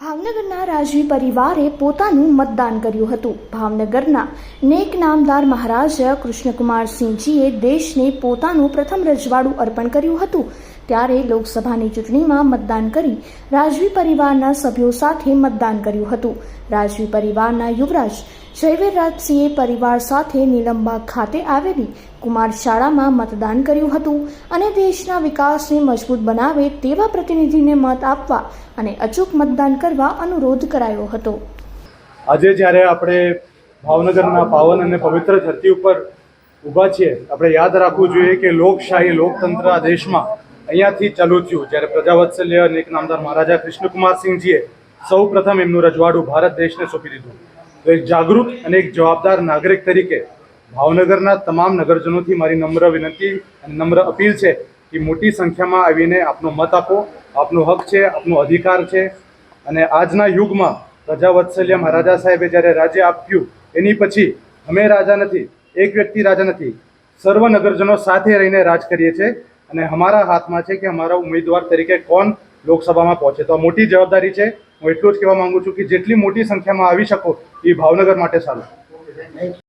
ભાવનગરના રાજવી પરિવારે પોતાનું મતદાન કર્યું હતું. ભાવનગરના નેક નામદાર મહારાજા કૃષ્ણકુમારસિંહજીએ દેશને પોતાનું પ્રથમ રજવાડું અર્પણ કર્યું હતું. ત્યારે લોકસભાની ચૂંટણીમાં મતદાન કરી રાજવી પરિવારના સભ્યો સાથે મતદાન કર્યું હતું. રાજવી પરિવારના યુવરાજ જયવીરરાજસિંહે પરિવાર સાથે નીલમબાગ ખાતે આવેલી કુમાર શાળામાં મતદાન કર્યું હતું અને દેશના વિકાસને મજબૂત બનાવે તેવા પ્રતિનિધિને મત આપવા અને અચૂક મતદાન કરવા અનુરોધ કરાયો હતો. આજે જ્યારે આપણે ભાવનગરના પાવન અને પવિત્ર ધરતી ઉપર ઊભા છીએ, આપણે યાદ રાખવું જોઈએ કે લોકશાહી, લોકતંત્ર આ દેશમાં અહીંયાથી ચાલુ થયું. જ્યારે પ્રજાવત્સલ્ય અને એક નામદાર મહારાજા કૃષ્ણકુમારસિંહજીએ સૌ પ્રથમ એમનું રજવાડું ભારત દેશને સોંપી દીધું. તો એક જાગૃત અને એક જવાબદાર નાગરિક તરીકે ભાવનગરના તમામ નગરજનોથી મારી નમ્ર વિનંતી અને નમ્ર અપીલ છે કે મોટી સંખ્યામાં આવીને આપનો મત આપો, આપનો હક છે, આપનો અધિકાર છે. અને આજના યુગમાં પ્રજાવત્સલ્ય મહારાજા સાહેબે જ્યારે રાજ્ય આપ્યું, એની પછી અમે રાજા નથી, એક વ્યક્તિ રાજા નથી. સર્વ નગરજનો સાથે રહીને રાજ કરીએ છીએ અને અમારા હાથમાં છે કે અમારા ઉમેદવાર તરીકે કોણ લોકસભામાં પહોંચે. તો આ મોટી જવાબદારી છે. હું એટલું જ કહેવા માંગુ છું કે જેટલી મોટી સંખ્યામાં આવી શકો એ ભાવનગર માટે સારું.